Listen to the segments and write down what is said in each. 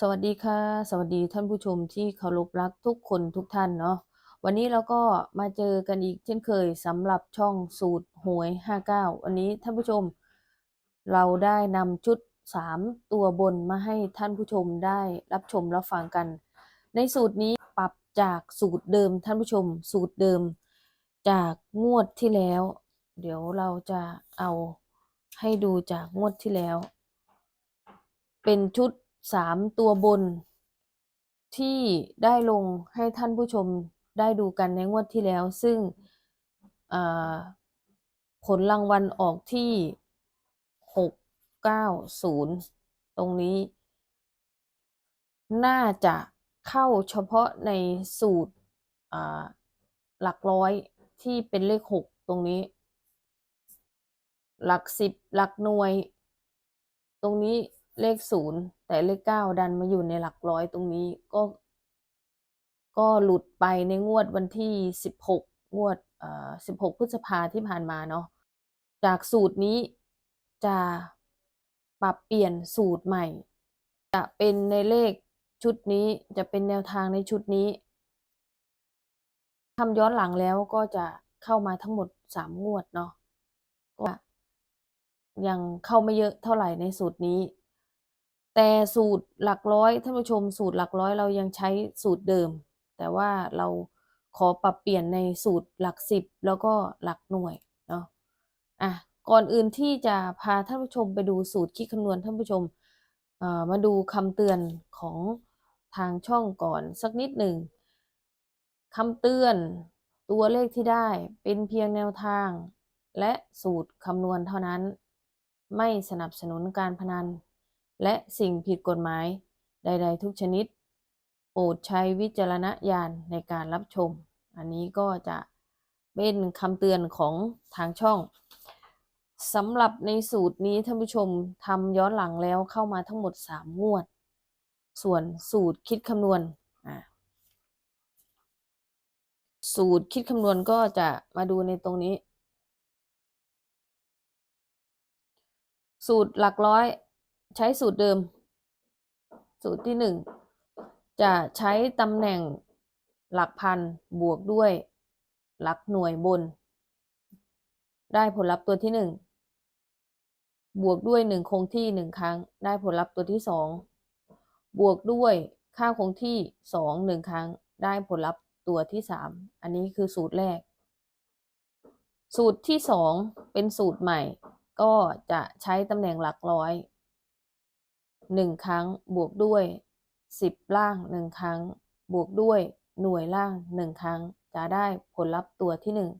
สวัสดีค่ะ สวัสดีท่านผู้ชมที่เคารพรักทุกคนทุกท่านเนาะวันนี้เราก็มาเจอกันอีกเช่นเคยสำหรับช่องสูตรหวย 59 วันนี้ท่านผู้ชม เราได้นำชุด 3 ตัวบนมาให้ท่านผู้ชมได้รับชมรับฟังกัน ในสูตรนี้ปรับจากสูตรเดิมท่านผู้ชม สูตรเดิม จากงวดที่แล้ว เดี๋ยวเราจะเอาให้ดูจากงวดที่แล้ว เป็นชุด สามตัวบน ที่ได้ลงให้ท่านผู้ชมได้ดูกันในงวดที่แล้ว ซึ่งผลรางวัลออกที่หกเก้าศูนย์ตรงนี้ น่าจะเข้าเฉพาะในสูตรหลักร้อยที่เป็นเลขหกตรงนี้ หลักสิบหลักหน่วย ตรงนี้ เลขศูนย์แต่เลขเก้าดันมาอยู่ในหลักร้อยตรงนี้ก็ ก็หลุดไปในงวดวันที่สิบหกงวดเอ่อสิบหกพฤษภาที่ผ่านมาเนาะจากสูตรนี้จะปรับเปลี่ยนสูตรใหม่ จะเป็นในเลขชุดนี้จะเป็นแนวทางในชุดนี้ทำย้อนหลังแล้วก็จะเข้ามาทั้งหมดสามงวดเนาะก็ยังเข้าไม่เยอะเท่าไหร่ในสูตรนี้ แต่สูตรหลักร้อยท่านผู้ชมสูตรหลักร้อยเรายังใช้สูตรเดิม แต่ว่าเราขอปรับเปลี่ยนในสูตรหลักสิบแล้วก็หลักหน่วยเนาะอะก่อนอื่นที่จะพาท่านผู้ชมไปดูสูตรคิดคำนวณท่านผู้ชมเอ่อมาดูคำเตือนของทางช่องก่อนสักนิดหนึ่งคำเตือนตัวเลขที่ได้เป็นเพียงแนวทาง และสูตรคำนวณเท่านั้น ไม่สนับสนุนการพนัน และสิ่งผิดกฎหมายใด ๆ ทุกชนิด โปรดใช้วิจารณญาณในการรับชม อันนี้ก็จะเป็นคำเตือนของทางช่องสำหรับในสูตรนี้ท่านผู้ชมทำย้อนหลังแล้วเข้ามาทั้งหมด 3 งวด ส่วนสูตรคิดคำนวณอ่าสูตรคิดคำนวณก็จะมาดูในตรงนี้ สูตรหลักร้อย ใช้สูตรเดิม สูตรที่หนึ่งจะใช้ตำแหน่งหลักพันบวกด้วย หลักหน่วยบน ได้ผลลัพธ์ตัวที่หนึ่งบวกด้วยหนึ่งคงที่หนึ่งครั้ง ได้ผลลัพธ์ตัวที่สองบวกด้วยค่าคงที่สองหนึ่งครั้ง ได้ผลลัพธ์ตัวที่สามอันนี้คือสูตรแรก สูตรที่สองเป็นสูตรใหม่ ก็จะใช้ตำแหน่งหลักร้อย หนึ่งครั้งบวกด้วยสิบล่างหนึ่งครั้ง บวกด้วยหน่วยล่างหนึ่งครั้ง จะได้ผลลัพธ์ตัวที่หนึ่ง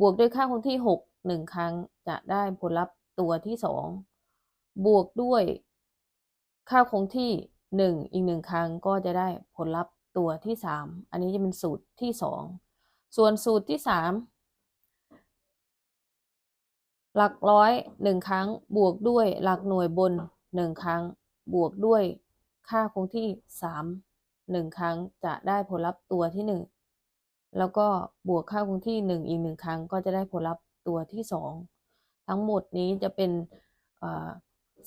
บวกด้วยค่าคงที่หกหนึ่งครั้งจะได้ผลลัพธ์ตัวที่สองบวกด้วยค่าคงที่หนึ่งอีกหนึ่งครั้งก็จะได้ผลลัพธ์ตัวที่สามอันนี้จะเป็นสูตรที่สองส่วนสูตรที่สามหลักร้อยหนึ่งครั้งบวกด้วยหลักหน่วยบน หนึ่งครั้ง บวกด้วยค่าคงที่สามหนึ่งครั้งจะได้ผลลัพธ์ตัวที่หนึ่งแล้วก็บวกค่าคงที่หนึ่งอีกหนึ่งครั้ง ก็จะได้ผลลัพธ์ตัวที่สองทั้งหมดนี้จะเป็น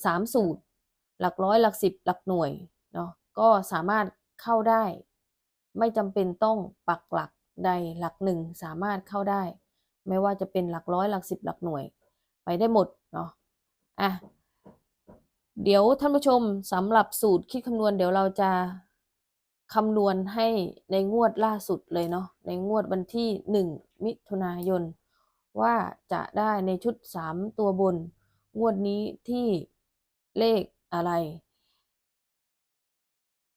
สามสูตร หลักร้อยหลักสิบหลักหน่วยเนาะก็สามารถเข้าได้ ไม่จำเป็นต้องปักหลักใดหลักหนึ่งสามารถเข้าได้ ไม่ว่าจะเป็นหลักร้อยหลักสิบหลักหน่วย ไปได้หมดเนาะอะ เดี๋ยวท่านผู้ชมสำหรับสูตรคิดคำนวณ เดี๋ยวเราจะคำนวณให้ในงวดล่าสุดเลยเนาะในงวดวันที่หนึ่งมิถุนายน ว่าจะได้ในชุดสามตัวบน งวดนี้ที่เลขอะไร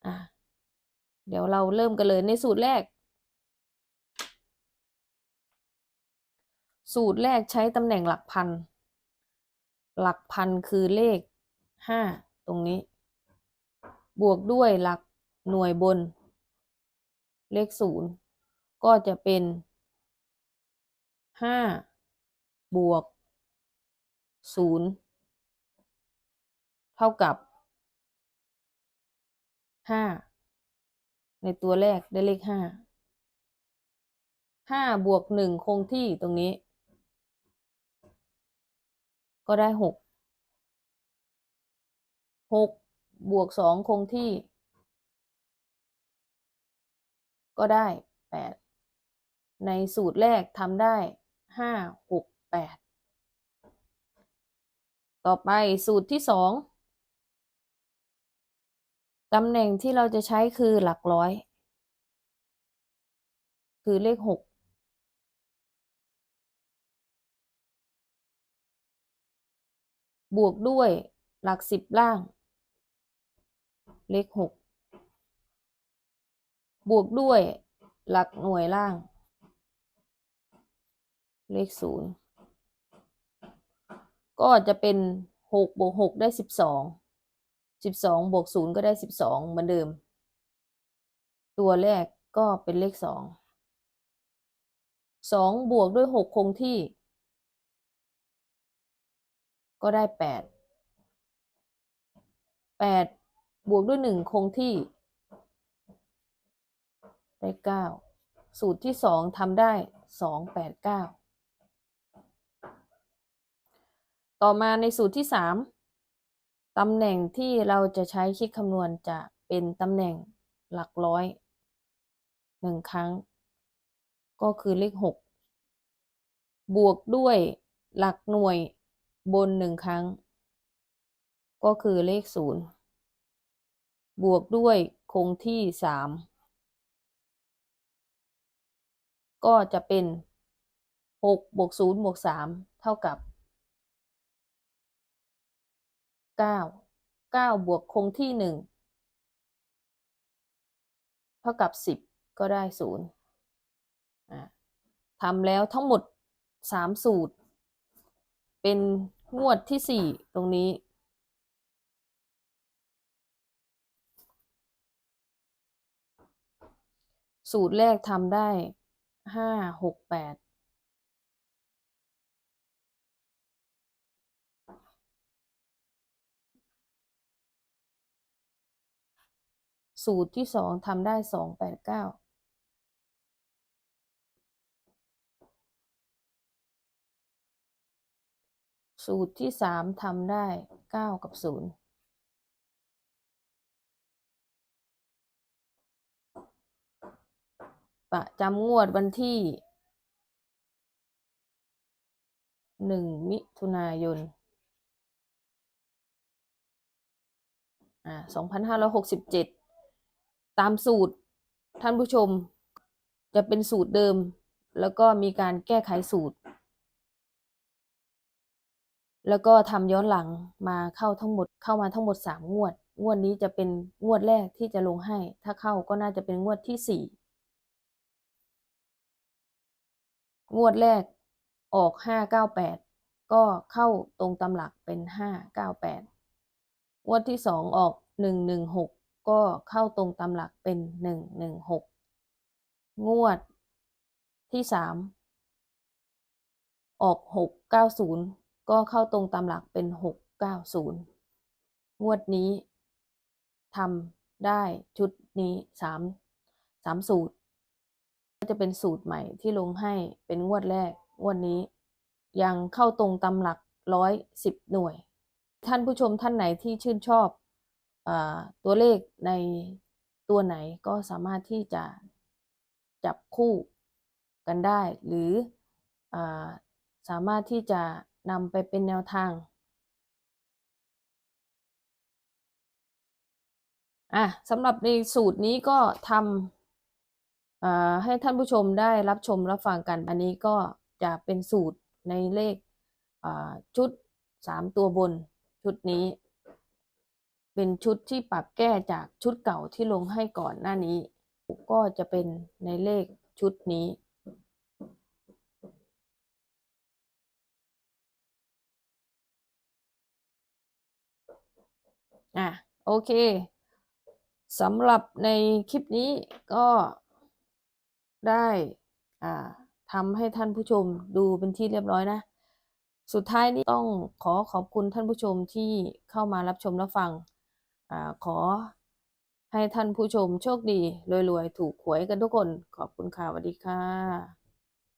อะเดี๋ยวเราเริ่มกันเลยในสูตรแรก สูตรแรกใช้ตำแหน่งหลักพัน หลักพันคือเลข ห้าตรงนี้ บวกด้วยหลักหน่วยบน เลขศูนย์ก็จะเป็นห้าบวกศูนย์เท่ากับห้าในตัวแรกได้เลขห้าห้าบวกหนึ่งคงที่ตรงนี้ ก็ได้หก หกบวกสองคงที่ ก็ได้แปดในสูตรแรกทำได้ห้าหกแปดต่อไปสูตรที่สองตำแหน่งที่เราจะใช้คือหลักร้อย คือเลขหกบวกด้วยหลักสิบล่าง เลขหกบวกด้วยหลักหน่วยล่าง เลขศูนย์ก็จะเป็นหกบวกหกได้สิบสองสิบสองบวกศูนย์ก็ได้สิบสองเหมือนเดิม ตัวแรกก็เป็นเลขสองสองบวกด้วยหกคงที่ ก็ได้แปดแปด บวกด้วยหนึ่งคงที่ ได้เก้าสูตรที่สองทำได้สองแปดเก้าต่อมาในสูตรที่สามตำแหน่งที่เราจะใช้คิดคำนวณจะเป็นตำแหน่งหลักร้อยหนึ่งครั้ง ก็คือเลขหกบวกด้วยหลักหน่วยบนหนึ่งครั้ง ก็คือเลขศูนย์ บวกด้วยคงที่สามก็จะเป็นหกบวกศูนย์บวกสามเท่ากับเก้าเก้าบวกคงที่หนึ่งเท่ากับสิบก็ได้ศูนย์ทำแล้วทั้งหมดสามสูตร เป็นงวดที่สี่ตรงนี้ สูตรแรกทำได้ห้าหกแปดสูตรที่สองทำได้สองแปดเก้าสูตรที่สามทำได้เก้ากับศูนย์ ประจำงวดวันที่หนึ่งมิถุนายนอ่าสองพันห้าร้อยหกสิบเจ็ดตามสูตรท่านผู้ชมจะเป็นสูตรเดิม แล้วก็มีการแก้ไขสูตร แล้วก็ทำย้อนหลังมาเข้าทั้งหมดเข้ามาทั้งหมดสามงวด งวดนี้จะเป็นงวดแรกที่จะลงให้ ถ้าเข้าก็น่าจะเป็นงวดที่สี่ งวดแรกออกห้าเก้าแปดก็เข้าตรงตำหลักเป็นห้าเก้าแปดงวดที่สองออกหนึ่งหนึ่งหกก็เข้าตรงตำหลักเป็นหนึ่งหนึ่งหกงวดที่สามออกหกเก้าศูนย์ก็เข้าตรงตำหลักเป็นหกเก้าศูนย์งวดนี้ทำได้ชุดนี้สามสามสูตร ก็จะเป็นสูตรใหม่ที่ลงให้เป็นงวดแรกงวดนี้ ยังเข้าตรงตำหลักร้อยสิบหน่วย ท่านผู้ชมท่านไหนที่ชื่นชอบอตัวเลขในตัวไหนก็สามารถที่จะจับคู่กันได้ หรืออสามารถที่จะนำไปเป็นแนวทางอะสำหรับในสูตรนี้ก็ทำ ให้ท่านผู้ชมได้รับชมรับฟังกัน อันนี้ก็จะเป็นสูตรในเลขชุดสามตัวบนชุดนี้ เป็นชุดที่ปรับแก้จากชุดเก่าที่ลงให้ก่อนหน้านี้ ก็จะเป็นในเลขชุดนี้อะโอเคสำหรับในคลิปนี้ก็ ได้ทำให้ท่านผู้ชมดูเป็นที่เรียบร้อยนะ สุดท้ายนี้ต้องขอขอบคุณท่านผู้ชมที่เข้ามารับชมรับฟังอขอให้ท่านผู้ชมโชคดีรวยๆ ถูกหวยกันทุกคน ขอบคุณค่ะสวัสดีค่ะ